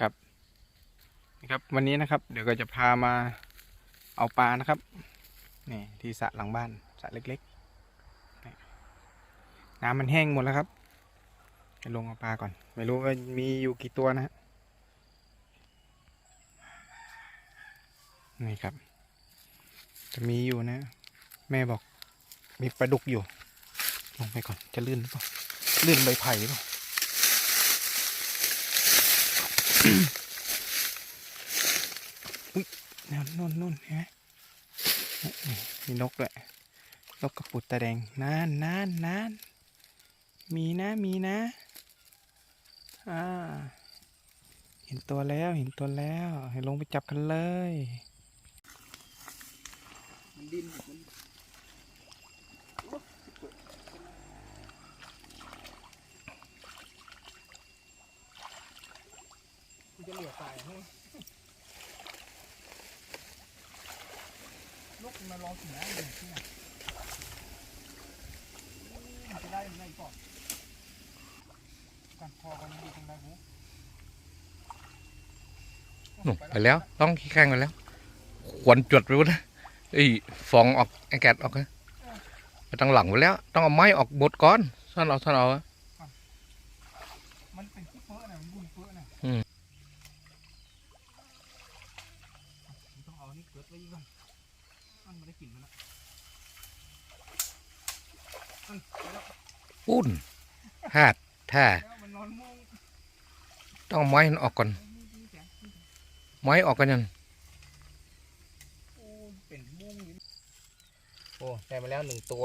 ครับนะครับ วันนี้นะครับ เดี๋ยวก็จะพามาเอาปลานะครับนี่ที่สระหลังบ้านสระเล็กๆน้ำมันแห้งหมดแล้วครับไปลงเอาปลาก่อน ไม่รู้ว่ามีอยู่กี่ตัวนะฮะนี่ครับ จะมีอยู่นะ แม่บอกมีปลาดุกอยู่ ลงไปก่อนจะลื่นหรือเปล่าลื่นใบไผ่หรือเปล่า นู่นนู่นนู่นเห็นไหมนี่มีนกด้วยนกกระปุดตาแดงนานนานนานมีนะมีนะอ่าเห็นตัวแล้วเห็นตัวแล้วให้ลงไปจับกันเลยมันดินมันจะเห ลือตายไหมลูกมารอถึงแล้วอยู่ที่ไหนมันจะได้ยังไงก่อนการพอกันดีตรงไหนหูหนุไปแล้ว ต้องขี้แข้งไปแล้ว ขวนจดไปหมดนะไอ้ฟองออกไอ้แกดออกนะไปตั้งหลังไปแล้ว ต้องเอาไม้ออกหมดก่อนท่านเอาท่านเอาอะมันเป็นขี้เฟ้อนะมันบุญเฟ้อนะ อืม มันต้องเอานี่เกิด ไว้ก่อนมันไม่ได้กลิ่นมันละมันไปแล้วปุ้นหาดท่าแล้วมันนอนม่วงต้องเอาไม้มันออกก่อน นี่นี่แสงนี่แสงไม้ออกกันยังโอ้ยเป็นม่วงอยู่โอ้ได้มาแล้วหนึ่งตัว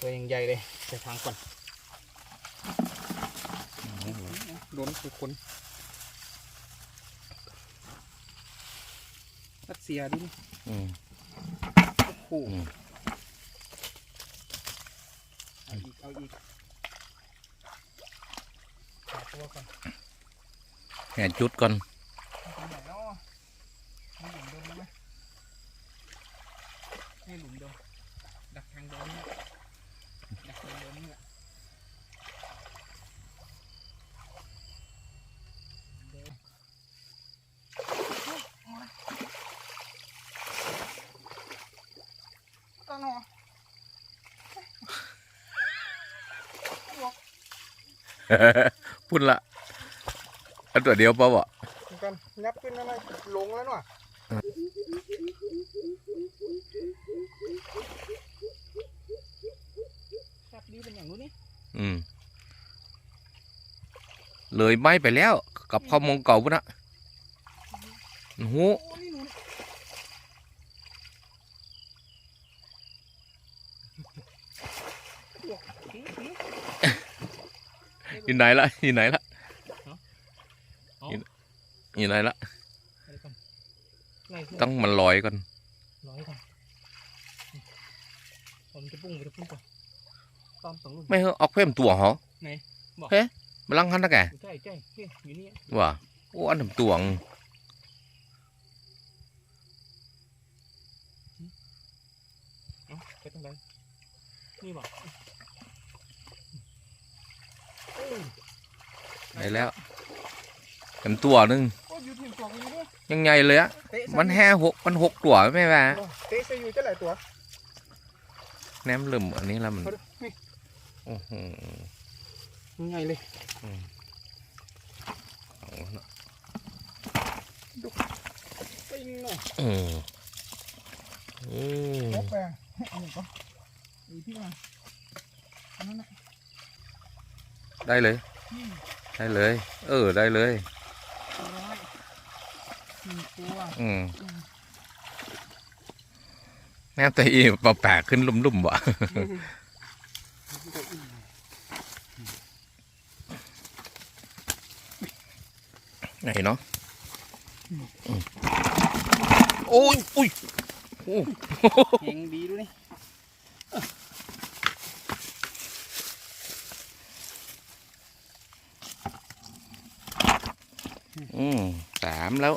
ตัวยังใหญ่เลยใส่ทางก่อนโดนคือคน รัสเซียดิอืมโอ้โหอืมเอาอีกเอาอีกหาตัวก่อนแห่จุดก่อนตรงไหนเนาะมีหลุมเดิมไหมนี่หลุมเดิมดักทางเดิมนี่ดักทางเดิมนี่แหละเดิม ต้นหัวพูดละอันตัวเดียวเปล่าวะเหมือนกันงับขึ้นแล้วนะลงแล้วเนาะครับดีเป็นอย่างนู้นนี่อืม เลยไม้ไปแล้ว กับข้าวมงเก่าปุ่นนะหู อ้นี่หนูนี่ผีผีอยู่ไหนละอยู่ไหนละอ๋ออยู่ไหนละอะไรก่อนไล่ขึ้นต้องมันลอยก่อนร้อยก่อนผมจะปุ้งไปจะปุ้งก่อนตอมสองลูกไม่เหรอออกเพิ่มตัวเหรอไหนบอกเฮ้มาลังหันนะแกใช่ใช่เฮ้ยอยู่นี่ว่าโอ้อันทำตัวงเอ้าไปตรงไหนนี่บอกโอ้ย ไปแล้วเต็มตัวหนึงโอ้ยอยู่ถึงตัวอยู่นี่ยังไงเลยอะเตะใส่มันแห่หกมันหกตัวไม่แม่เตะใส่อยู่จะหลายตัวแนมเริ่มอันนี้แล้วมันเขาดูนี่โอ้โหยังไงเลยเอาละปิ้งหน่อยอืมอืมลบไปอันนี้ก็อีที่มาอันนั้นนะ ได้เลยนี่ได้เลย เออ ได้เลยร้อยหนึ่งตัวอืมแนมแต่อีปลาแปลกขึ้นลุ่มๆวะไหนเนาะอืมโอ้ยอุ้ยโอ้เฮงดีด้วยนี่ อืมสามแล้ว